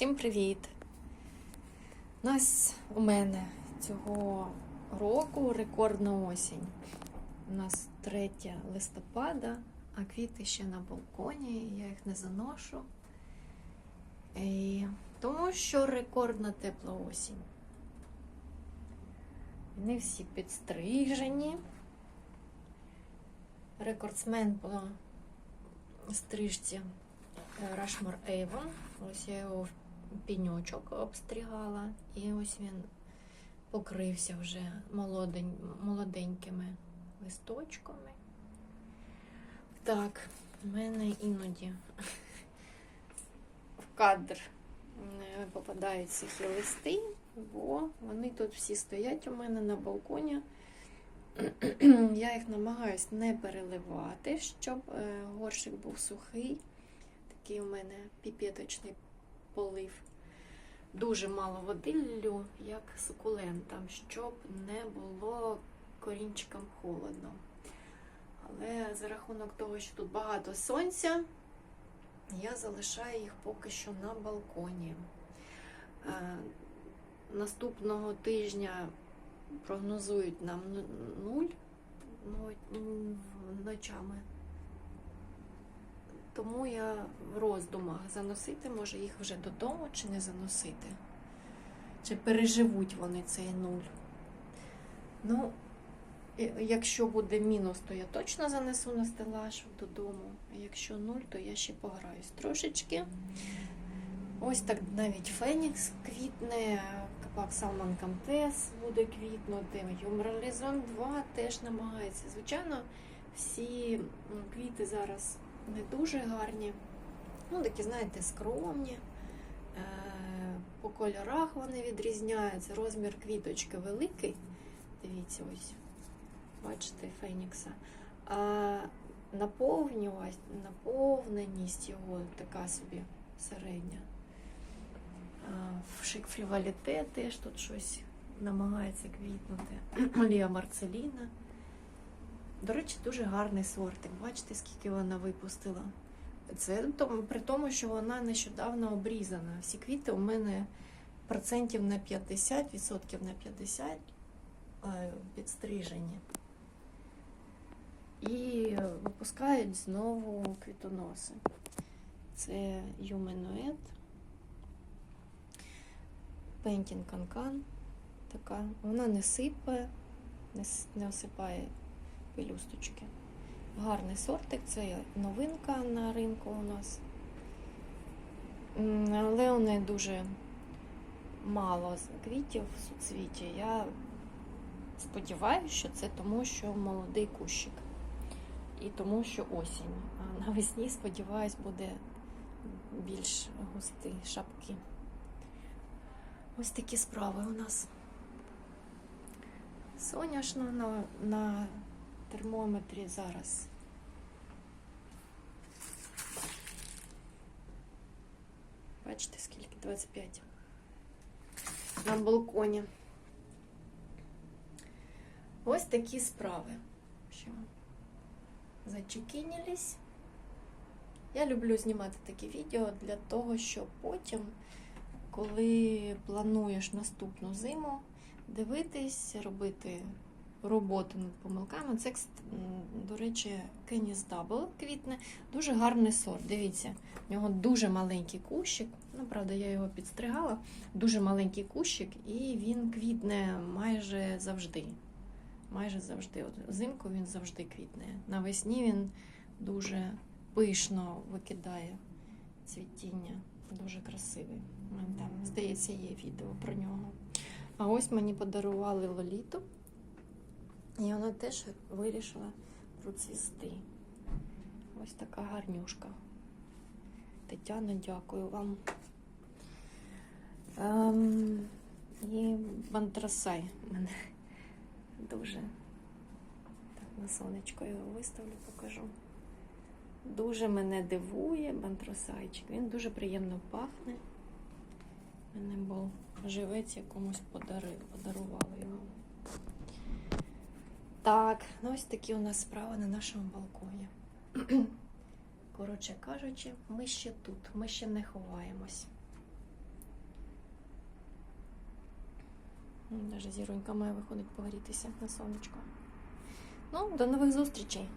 Всім привіт! У нас у мене цього року рекордна осінь. У нас 3 листопада, а квіти ще на балконі, я їх не заношу. І... Тому що рекордна тепла осінь. Вони всі підстрижені. Рекордсмен по стрижці Рашмор Avon. Ось я його піньочок обстригала, і ось він покрився вже молодень, молоденькими листочками. Так, в мене іноді в кадр е, попадають сухі листи, бо вони тут всі стоять у мене на балконі. Я їх намагаюсь не переливати, щоб е, горшик був сухий. Такий у мене піпеточний полив. Дуже мало води лю, як сукулентам, щоб не було корінчикам холодно. Але за рахунок того, що тут багато сонця, я залишаю їх поки що на балконі. Е, Наступного тижня прогнозують нам нуль ну, ночами. Тому я в роздумах заносити, може їх вже додому чи не заносити. Чи переживуть вони цей нуль. Ну, якщо буде мінус, то я точно занесу на стелаж додому. А якщо нуль, то я ще пограюсь трошечки. Ось так навіть Фенікс квітне, капак Салман Камтес буде квітнути, Юмралізон 2 теж намагається. Звичайно, всі квіти зараз не дуже гарні. Ну, такі, знаєте, скромні. По кольорах вони відрізняються. Розмір квіточки великий. Дивіться, ось, бачите, Фенікса. А наповненість його така собі середня. В шик фріваліте теж тут щось намагається квітнути. Лія Марцеліна. До речі, дуже гарний сортик. Бачите, скільки вона випустила. Це при тому, що вона нещодавно обрізана. Всі квіти у мене процентів на 50, відсотків на 50 підстрижені. І випускають знову квітоноси. Це Юменует, Пентін Канкан. Така. Вона не сипає, не осипає пелюсточки. Гарний сортик, це новинка на ринку у нас. Але неї дуже мало квітів в суцвіті. Я сподіваюся, що це тому, що молодий кущик. І тому, що осінь. А навесні, сподіваюсь, буде більш густі шапки. Ось такі справи у нас. Соняшно на, на термометрі зараз. Бачите, скільки? 25 на балконі. Ось такі справи. Що зачекінілись. Я люблю знімати такі відео для того, щоб потім, коли плануєш наступну зиму, дивитись, робити роботу над помилками. Це, до речі, Кеніс Дабл квітне. Дуже гарний сорт. Дивіться, в нього дуже маленький кущик. Ну, правда, я його підстригала. Дуже маленький кущик, і він квітне майже завжди. Майже завжди. От Взимку він завжди квітне. Навесні він дуже пишно викидає цвітіння. Дуже красивий. Там, здається, є відео про нього. А ось мені подарували лоліту. І вона теж вирішила процвісти. Ось така гарнюшка. Тетяна, дякую вам. Ем, і бантрасай мене дуже так на сонечко його виставлю, покажу. Дуже мене дивує бантросайчик. Він дуже приємно пахне. Мене був живець якомусь подарив, подарували його. Так, ну ось такі у нас справи на нашому балконі. Коротше кажучи, ми ще тут, ми ще не ховаємось. Навіть зіронька має виходить погорітися на сонечко. Ну, до нових зустрічей!